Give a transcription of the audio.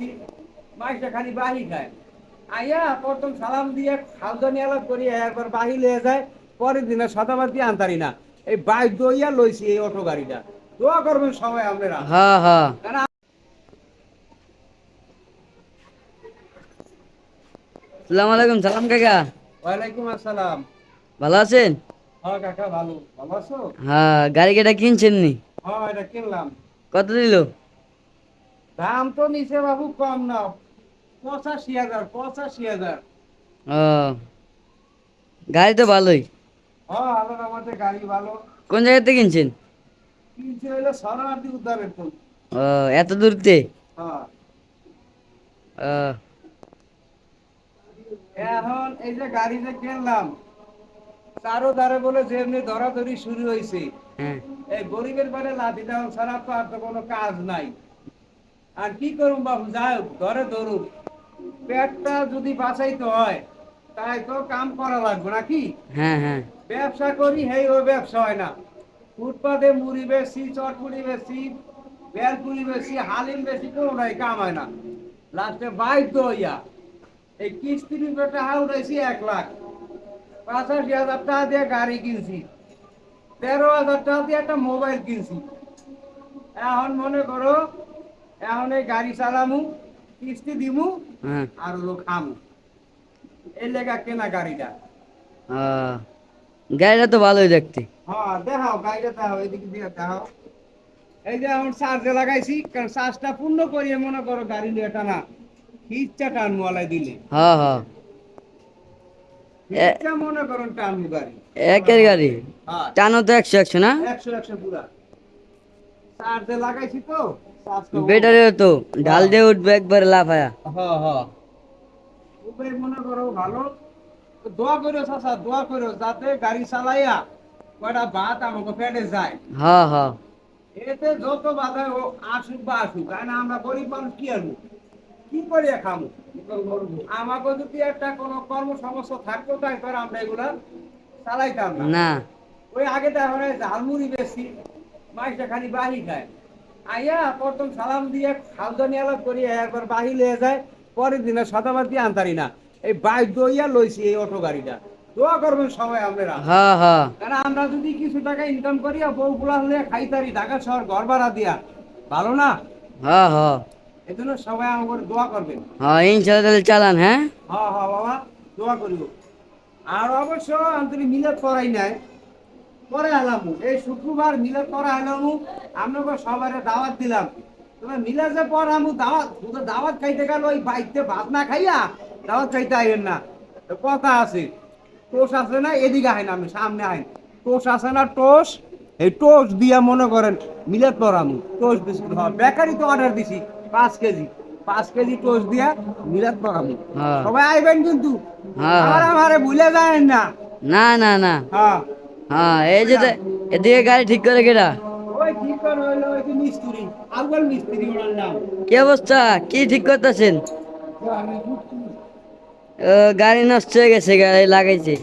বেশি মাইসা খালি বাহি খায়। আইয়া প্রথম সালাম দিয়ে খালদানি আলাপ করি একবার বাহি লিয়ে যায় পরের দিনে শতাবাদ দিয়ে আনতারি না। এই বাইক দইয়া লইছি এই অটো গাড়িটা। দোয়া করবেন সবাই আপনারা। হ্যাঁ হ্যাঁ কারণ সালাম আলাইকুম সালাম কাকা। ওয়ালাইকুম আসসালাম। ভালো আছেন? হ্যাঁ কাকা ভালো। ভালো আছো? হ্যাঁ গাড়ি কেটা কিনছেন নি? হ্যাঁ এটা কিনলাম। কত দিল? দাম তো নিচে বাবু কম না পঁচাশি হাজার পঁচাশি হাজার। ও গাড়ি তো ভালোই হ্যাঁ আমাদের গাড়ি ভালো। কোন জায়গাতে কিনছেন? কিনছে তো ও এত দূরতে? হ্যাঁ এখন এই যে গাড়ি যে কিনলাম চারো ধারে বলে যেমনি ধরাধরি শুরু হয়েছে হ্যাঁ। এই গরিবের বাড়ি লাঠি দেওয়া ছাড়া তো আর তো কোনো কাজ নাই। আর কি করুম বাবু? যাই হোক ধরে ধরুক। পেটটা যদি বাঁচাইতে হয় তাই তো কাম করা লাগবে নাকি? হ্যাঁ হ্যাঁ। ব্যবসা করি হেই ও ব্যবসা হয় না। ফুটপাতে মুড়ি বেশি চটপুরি বেশি বেলপুরি বেশি হালিম বেশি কোনোটাই কাম হয় না। লাস্টে বাইক হইয়া এই কিস্তির পেটে হাউড়াইছি এক লাখ। পঁচাশি হাজার টাকা দিয়ে গাড়ি কিনছি। তেরো হাজার টাকা দিয়ে একটা মোবাইল কিনছি। এখন মনে করো এখন এই গাড়ি চালামু কিস্তি দিমু হ্যাঁ। আর হলো খামু এই লেগা কেনা গাড়িটা। গাড়িটা তো ভালোই দেখতে। হ্যাঁ দেখাও গাড়িটা দেখাও এদিকে দিয়ে দেখাও। এই যে এখন চার্জে লাগাইছি কারণ চার্জটা পূর্ণ করিয়ে মনে করো গাড়ি নিয়ে টানা ইচ্ছা টানমু আলাই দিলে। হ্যাঁ হ্যাঁ। ইচ্ছা মনে করুন টানমু গাড়ি। একের গাড়ি? হ্যাঁ। টানো তো একশো একশো না? একশো একশো পুরা। লাগাইছি তো। চার্জটা তো ঢাল দিয়ে উঠবে একবারে লাফায়া। হ্যাঁ হ্যাঁ মনে করো ভালো। দোয়া করো চাচা দোয়া করো যাতে গাড়ি চালাইয়া কয়টা ভাত আমাকে পেটে যায়। হ্যাঁ হ্যাঁ এতে যত বাধা ও আসুক বা আসুক কারণ আমরা গরিব মানুষ কি আনব? কি করিয়া খামো? আমাকে যদি একটা কোনো কর্মসমস্যা থাকতো তাই করে আমরা এগুলা চালাইতাম না। ওই আগে এখন ঝালমুড়ি বেশি। মাইসটা খালি বাহি খায়। আইয়া প্রথম সালাম দিয়ে খালদানি আলাপ করি একবার বাহি লিয়ে যায় পরের দিনে শতাবাদ দিয়ে আনতারি না। এই বাইক দইয়া লইছি এই অটো গাড়িটা। দোয়া করবেন সবাই আপনারা। হ্যাঁ হ্যাঁ কারণ আমরা যদি কিছু টাকা ইনকাম করি বউ গুলা হলে খাইতারি ঢাকা শহর ঘর ভাড়া দিয়া। ভালো না? হ্যাঁ হ্যাঁ এই জন্য সবাই আমার দোয়া করবেন। হ্যাঁ ইনশাল্লাহ তাহলে চালান হ্যাঁ? হ্যাঁ হ্যাঁ বাবা দোয়া করিব। আর অবশ্য আন্তরিক মিলাদ করাই নাই। পরে এলাম। এই শুক্রবার মিলাদ করা এলাম আপনাকে সবার দাওয়াত দিলাম। তবে মিলাদে পর আমি দাওয়াত শুধু দাওয়াত খাইতে গেল ওই বাইকতে ভাত না খাইয়া দাওয়াত খাইতে আইবেন না। কথা আছে টোস আছে না এদিকে আইন আমি সামনে আইন টোস আছে না টোস এই টোস দিয়া মনে করেন মিলাদ পরামু টোস বিস্কুট হ্যাঁ বেকারি তো অর্ডার দিছি পাঁচ কেজি। পাঁচ কেজি টোস দিয়া মিলাদ পরামু হ্যাঁ। সবাই আইবেন কিন্তু? হ্যাঁ, হ্যাঁ। আমারে ভুলে যায় না। না না না। হ্যাঁ। হ্যাঁ এই যে এদিকে গাড়ি ঠিক করে কেটা কি অবস্থা? কি ঠিক করতেছেন? গাড়ি নষ্ট হয়ে গেছে গাড়ি লাগাইছে।